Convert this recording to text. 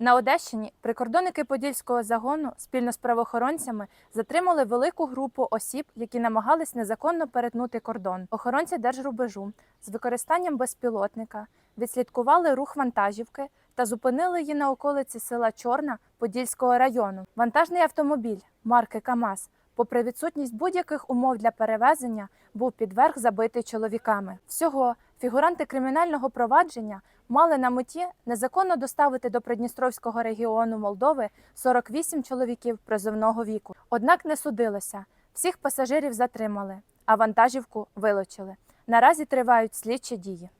На Одещині прикордонники Подільського загону спільно з правоохоронцями затримали велику групу осіб, які намагались незаконно перетнути кордон. Охоронці держрубежу з використанням безпілотника відслідкували рух вантажівки та зупинили її на околиці села Чорна Подільського району. Вантажний автомобіль марки КАМАЗ, попри відсутність будь-яких умов для перевезення, був підверх забитий чоловіками. Всього фігуранти кримінального провадження мали на меті незаконно доставити до Придністровського регіону Молдови 48 чоловіків призовного віку. Однак не судилося. Всіх пасажирів затримали, а вантажівку вилучили. Наразі тривають слідчі дії.